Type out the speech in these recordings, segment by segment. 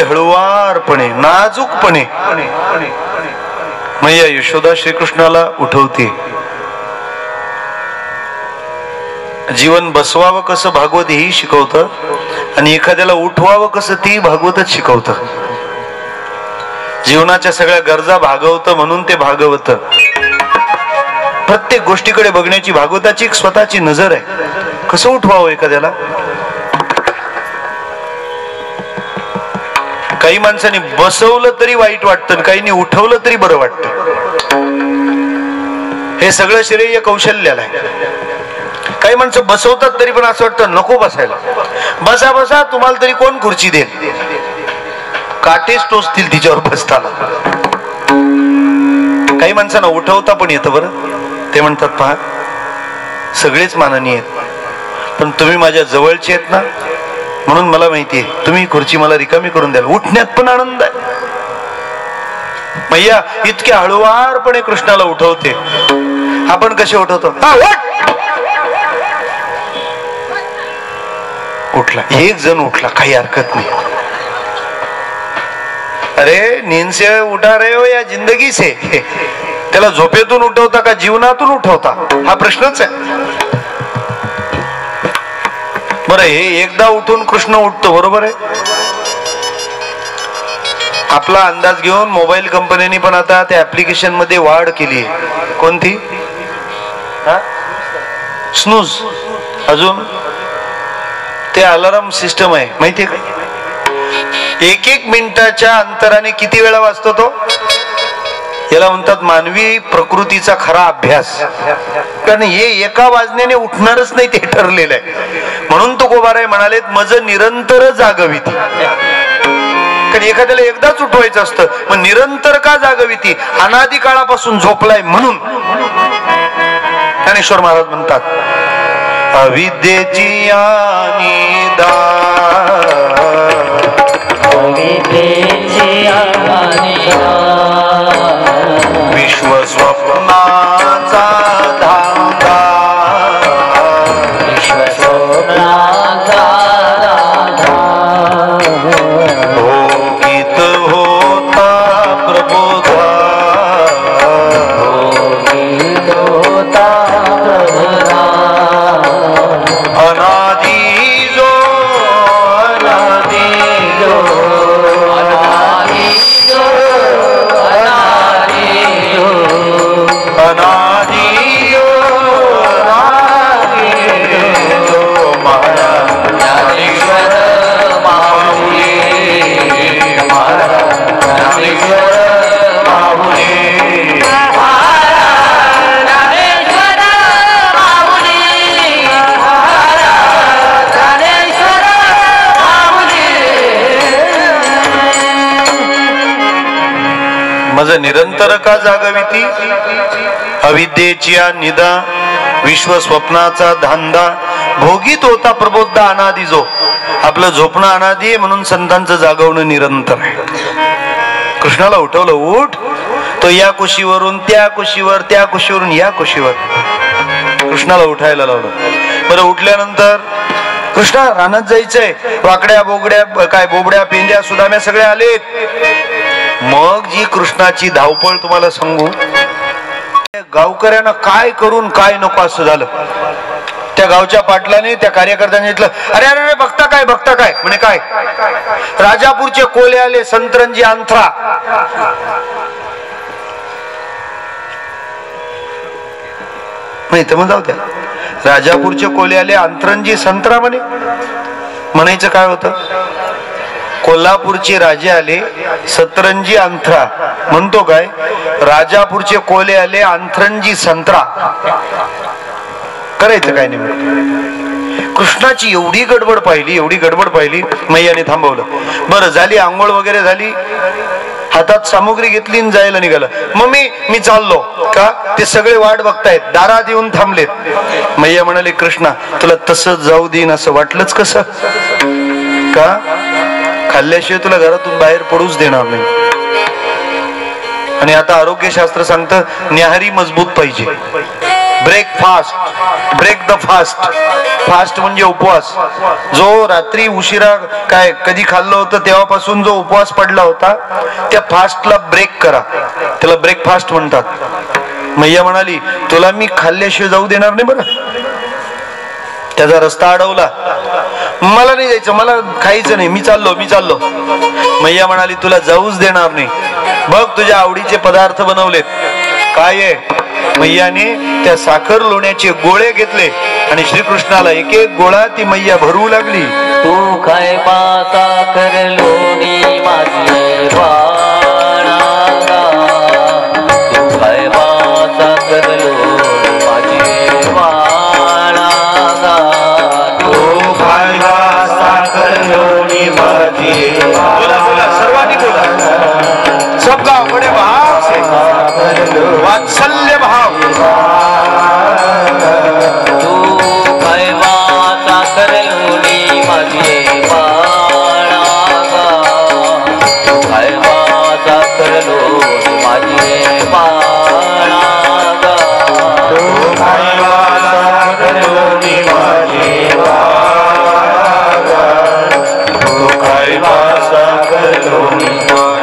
अगदी हळुवारपणे नाजूकपणे. मैया यशोदा श्रीकृष्णाला उठवते. जीवन बसवावं कसं भागवत ही शिकवतं आणि एखाद्याला उठवावं कसं ती भागवतच शिकवतं. जीवनाच्या सगळ्या गरजा भागवतं म्हणून ते भागवत. प्रत्येक गोष्टीकडे बघण्याची भागवताची एक स्वतःची नजर आहे. कसं उठवावं एखाद्याला? काही माणसांनी बसवलं तरी वाईट वाटतं काहींनी उठवलं तरी बरं वाटतं. हे सगळं श्रेय कौशल्याला आहे. काही माणसं बसवतात तरी पण असं वाटतं नको बसायला. बसा बसा तुम्हाला तरी कोण खुर्ची देईल? काटेच टोचतील तिच्यावर बसताना. काही माणसांना उठवता पण येतं बरं. ते म्हणतात पहा सगळेच माननीय आहेत. पण तुम्ही माझ्या जवळचे आहेत ना म्हणून मला माहितीये तुम्ही खुर्ची मला रिकामी करून द्याल. उठण्यात पण आनंद आहे. मैया इतक्या हळुवारपणे कृष्णाला उठवते. आपण कसे उठवतो? उठला. एक जण उठला काही हरकत नाही. अरे नींद से उठा रहे हो या जिंदगी से त्याला झोपेतून उठवता का जीवनातून उठवता? हा प्रश्नच आहे. बरं हे एकदा उठून कृष्ण उठतो बरोबर आहे? आपला अंदाज घेऊन मोबाईल कंपनीने पण आता त्या ऍप्लिकेशनमध्ये वाढ केली आहे. कोणती? स्नूज अजून? ते अलार्म सिस्टम आहे. माहितीये का? एक एक मिनिटाच्या अंतराने किती वेळा वाचतो तो? याला म्हणतात मानवी प्रकृतीचा खरा अभ्यास. कारण हे एका वाजण्याने उठणारच नाही ते ठरलेलं आहे. म्हणून तो गोबाराय म्हणाले मज निरंतर जागविती. कारण एखाद्याला एकदाच उठवायचं असतं मग निरंतर का जागविती? अनादी काळापासून झोपलाय म्हणून. ज्ञानेश्वर महाराज म्हणतात अविद्येची आणि दा विश्वस्वप्नाचा मज निरंतर का जागविती अविद्येची निदा विश्व स्वप्नाचा धांदा भोगीत होता प्रबोध अनादी जो. आपलं झोपणं अनादी आहे म्हणून संतांचं जागवणं निरंतर आहे. कृष्णाला उठवलं उठ. तो या कुशीवरून त्या कुशीवर त्या कुशीवरून या कुशीवर. कृष्णाला उठायला लावलं. बरं उठल्यानंतर कृष्णा रानात जायचंय. वाकड्या बोगड्या काय बोबड्या पेंड्या सुदाम्या सगळ्या आलेत. मग जी कृष्णाची धावपळ तुम्हाला सांगू. गावकऱ्यांना काय करून काय नको असं झालं. त्या गावच्या पाटलाने त्या कार्यकर्त्याने म्हटलं अरे अरे अरे बघता काय बघता काय? म्हणे काय? राजापूरचे कोले आले संतरंजी अंथरा माहीत मग जाऊ द्या. राजापूरचे कोले आले अंतरंजी संतरा म्हणे. म्हणायचं काय होतं? कोल्हापूरचे राजे आले सतरंजी अंथरा. म्हणतो काय? राजापूरचे कोले आले अंथरंजी संत्रा. करायचं काय नाही कृष्णाची एवढी गडबड पाहिली एवढी गडबड पाहिली मैयाने थांबवलं. बरं झाली आंघोळ वगैरे झाली. हातात सामुग्री घेतली आणि जायला निघालं. मम्मी मी चाललो. का? ते सगळे वाट बघतायत. दारात येऊन थांबलेत. मैया म्हणाले कृष्णा तुला तसं जाऊ देईन असं वाटलंच कसं? का? खाल्ल्याशिवाय तुला घरातून बाहेर पडूच देणार नाही. आणि आता आरोग्यशास्त्र सांगतं न्याहारी मजबूत पाहिजे. Breakfast break the fast fast म्हणजे उपवास. जो रात्री उशिरा काय कधी खाल्लं होतं तेव्हापासून जो उपवास पडला होता त्या फास्टला ब्रेक करा. त्याला ब्रेकफास्ट म्हणतात. मैया म्हणाली तुला मी खाल्ल्याशिवाय जाऊ देणार नाही बरं. त्याचा रस्ता अडवला. मला नाही जायचं मला खायचं नाही. मी चाललो मी चाललो. मैया म्हणाली तुला जाऊच देणार नाही. बघ तुझ्या आवडीचे पदार्थ बनवलेत. काय आहे? मैयाने त्या साखर लोण्याचे गोळे घेतले आणि श्रीकृष्णाला एक एक गोळा ती मैया भरवू लागली. तू काय पासा लोणी माझी बोला बोला सर्वांनी बोला सब बडे भाव से। वात्सल्य भाव माझी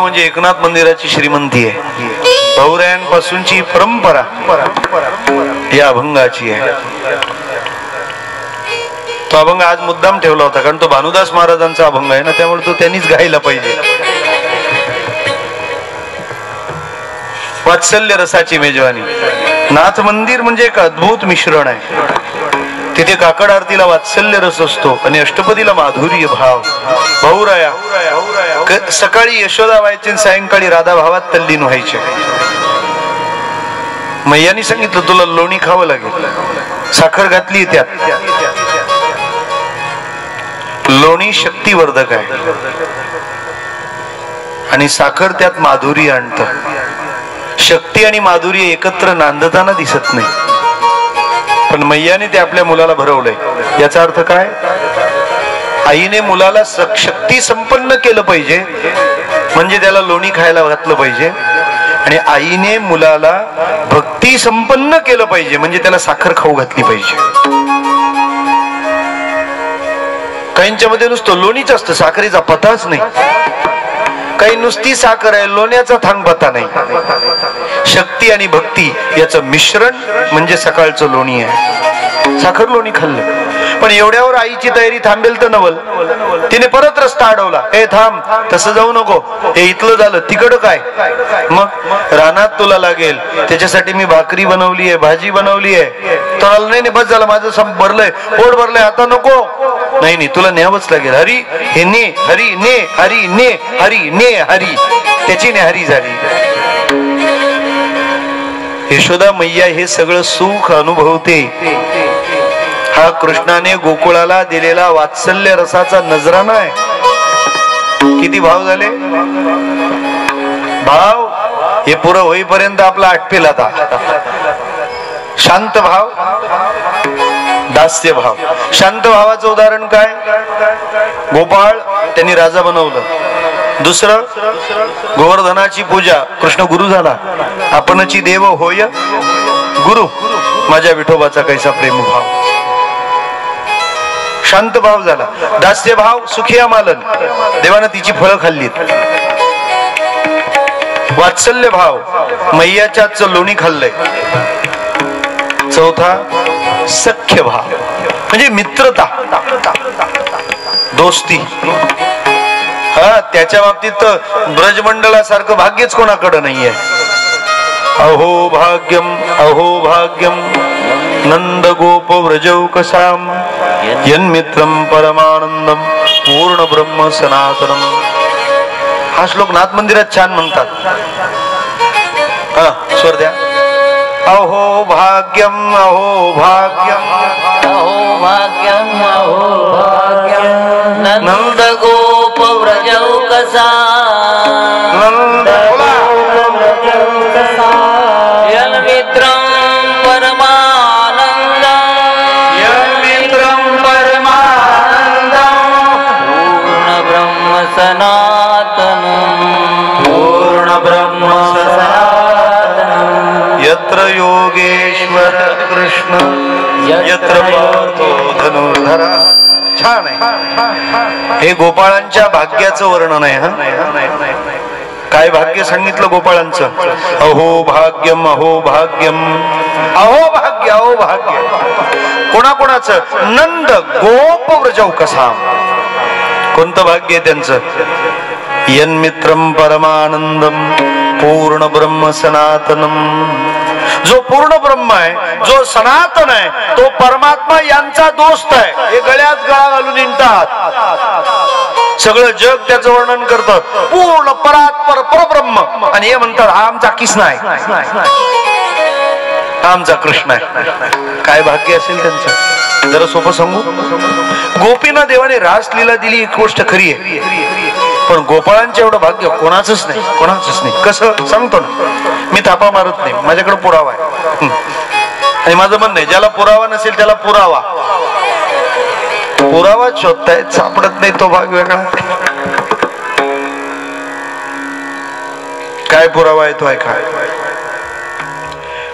म्हणजे एकनाथ मंदिराची श्रीमंती आहे. बहुरायांपासूनची परंपरा या अभंगाची आहे. तो अभंग आज मुद्दाम ठेवला होता कारण तो भानुदास महाराजांचा अभंग आहे ना त्यामुळे तो त्यांनीच गायला पाहिजे. वात्सल्य रसाची मेजवानी. नाथ मंदिर म्हणजे एक अद्भुत मिश्रण आहे. तिथे काकड आरतीला वात्सल्य रस असतो आणि अष्टपदीला माधुर्य भाव. भाऊराया क- सकाळी यशोदा व्हायचे आणि सायंकाळी राधा भावात तल्लीन व्हायचे मैयानी सांगितलं तुला लोणी खावं लागेल. साखर घातली त्यात. लोणी शक्तीवर्धक आहे. आणि साखर त्यात माधुरी आणत. शक्ती आणि माधुरी एकत्र नांदताना दिसत नाही. पण मैयाने ते आपल्या मुलाला भरवलंय. याचा अर्थ काय? आईने मुलाला स- शक्ती संपन्न केलं पाहिजे. म्हणजे त्याला लोणी खायला घातलं पाहिजे. आणि आईने मुलाला भक्ती संपन्न केलं पाहिजे. म्हणजे त्याला साखर खाऊ घातली पाहिजे. काहींच्या मध्ये नुसतं लोणीच असतं. साखरेचा पताच नाही. काही नुसती साखर आहे लोण्याचा थांग पता नाही. शक्ती आणि भक्ती याचं मिश्रण म्हणजे सकाळचं लोणी आहे. साखर लोणी खाल्लं. पण एवढ्यावर आईची तयारी थांबेल तर नवल. तिने परत रस्ता अडवला. ए थांब. तसं जाऊ नको. हे इथलं झालं. तिकडं काय? मग? रानात तुला लागेल. त्याच्यासाठी मी भाकरी बनवली आहे भाजी बनवली आहे. तर नाही नाही. बस झालं. माझं सब भरलंय. पोट भरलंय. आता नको. नाही नाही. तुला न्यावंच लागेल. हरी हे ने. हरी ने. हरी ने. हरी ने. हरी. त्याची ने हरी झाली. यशोदा मैया हे सगळं सुख अनुभवते. हा कृष्णाने गोकुळाला दिलेला वात्सल्य रसाचा नजराना आहे. किती भाव झाले? भाव? हे पुरं होईपर्यंत आपला आटपेल आता. शांत भाव? दास्य भाव. शांत भावाचं उदाहरण काय? गोपाळ त्यांनी राजा बनवलं. दुसरं? गोवर्धनाची पूजा. कृष्ण गुरु झाला. आपणची देव होय. गुरु. माझ्या विठोबाचा कैसा प्रेम भाव. शांत भाव झाला. दास्य भाव सुखिया मालन. देवानं तिची फळं खाल्लीत. वात्सल्य भाव. मैयाच्याच लोणी खाल्लंय. चौथा सख्य भाव. म्हणजे मित्रता. दोस्ती. हा त्याच्या बाबतीत ब्रजमंडळासारखं भाग्यच कोणाकडं नाहीये. अहो भाग्यम अहो भाग्यम. नंद गोप व्रजौ कसाम. यन्मित्रम परमानंदम पूर्ण ब्रह्म सनातनम हा श्लोक नाथ मंदिरात छान म्हणतात हा स्वर द्या अहो भाग्यम अहो भाग्यम अहो भाग्यम अहो सनातनम। पूर्ण ब्रह्म सनातनम। यत्र योगेश्वर कृष्ण यत्र पार्थो धनुर्धरा। छान आहे. हे गोपाळांच्या भाग्याचं वर्णन आहे हा? काय भाग्य सांगितलं गोपाळांचं? अहो भाग्यम अहो भाग्यम। अहो भाग्य अहो भाग्य। कोणाकोणाचं? नंद गोप व्रजव कसा कोणतं भाग्य आहे त्यांचं? यन्मित्रम परमानंदम पूर्ण ब्रह्म सनातनम जो पूर्ण ब्रह्म आहे जो सनातन आहे तो परमात्मा यांचा दोस्त आहे. हे गळ्यात गळा घालून निघतात. सगळं जग त्याचं वर्णन करत. पूर्ण परात्पर परब्रह्म. आणि हे म्हणतात हा आमचा किसना आहे. आमचा कृष्ण आहे. काय भाग्य असेल त्यांचं? जरा सोपं सांगू? गोपीना देवाने रासलीला दिली एक गोष्ट खरी आहे. पण गोपाळांचं एवढं भाग्य कोणाचंच नाही कोणाचंच नाही. कसं? सांगतो ना. मी थापा मारत नाही. माझ्याकडे पुरावा आहे. आणि माझं म्हणणं आहे ज्याला पुरावा नसेल त्याला पुरावा. पुरावा शोधताय सापडत नाही तो भाग वेगळा. काय पुरावा आहे तो ऐका.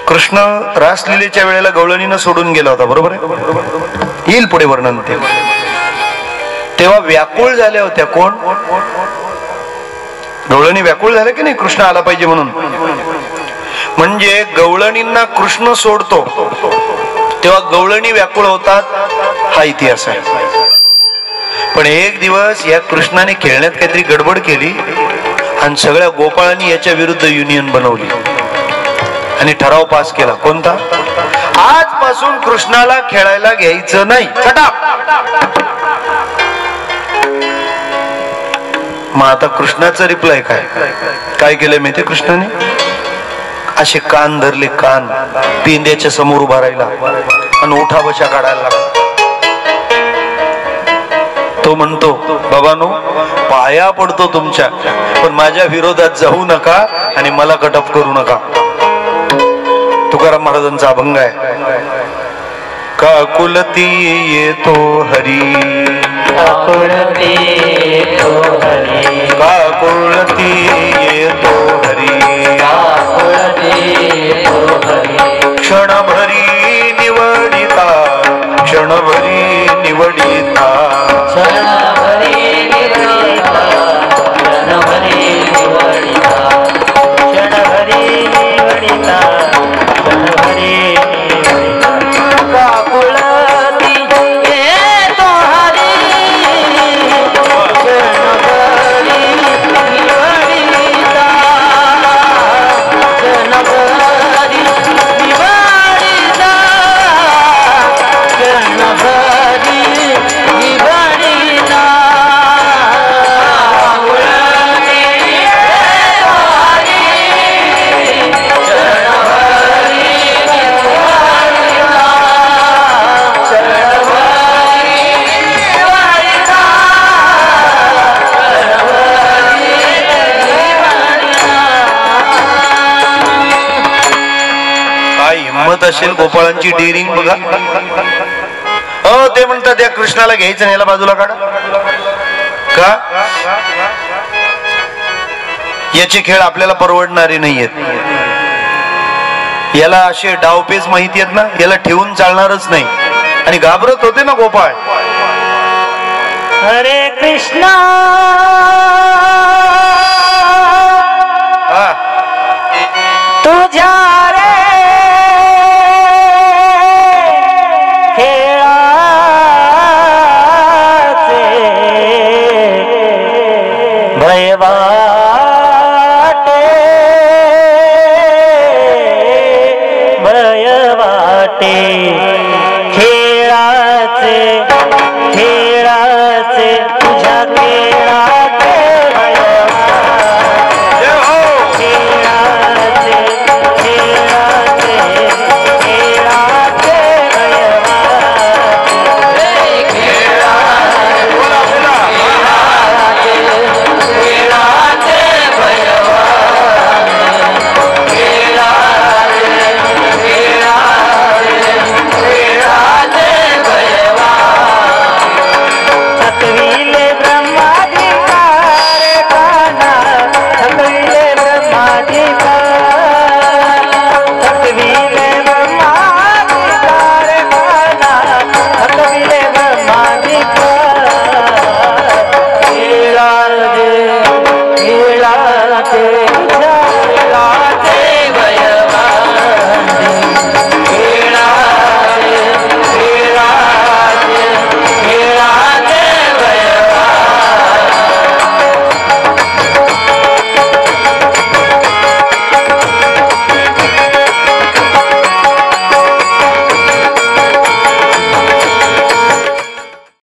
कृष्ण रासलीलेच्या वेळेला गवळणीनं सोडून गेला होता बरोबर आहे? येईल पुढे वर्णन ते. तेव्हा व्याकुळ झाल्या होत्या कोण? गवळणी व्याकुळ झाल्या की नाही? कृष्ण आला पाहिजे म्हणून. म्हणजे गवळणींना कृष्ण सोडतो. तेव्हा गवळणी व्याकुळ होतात हा इतिहास आहे. पण एक दिवस या कृष्णाने खेळण्यात काहीतरी गडबड केली आणि सगळ्या गोपाळांनी याच्या विरुद्ध युनियन बनवली. आणि ठराव पास केला. कोणता? आजपासून कृष्णाला खेळायला घ्यायचं नाही. मग आता कृष्णाचा रिप्लाय काय? काय केलंय माहिती कृष्णाने? असे कान धरले कान. पेंद्याच्या समोर उभा राहिला. आणि उठा बशा काढायला लागला. तो म्हणतो बाबानो पाया पडतो तुमच्या. पण माझ्या विरोधात जाऊ नका आणि मला कटअप करू नका. तुकाराम महाराजांचा अभंग आहे. काकुलती येतो हरी का तो हरी? काकुलती येतो हरी हरी? क्षणभरी निवडिता क्षणभरी निवडिता. क्षणभरी गोपाळांची डेअरिंग बघा. अ ते म्हणतात या कृष्णाला घ्यायचं नाही याला बाजूला काढा. का? याचे खेळ आपल्याला परवडणारे नाहीयेत. याला असे डावपेच माहिती आहेत ना याला ठेवून चालणारच नाही. आणि घाबरत होते ना गोपाळ. हरे कृष्णा! हा. तुझ्या বটে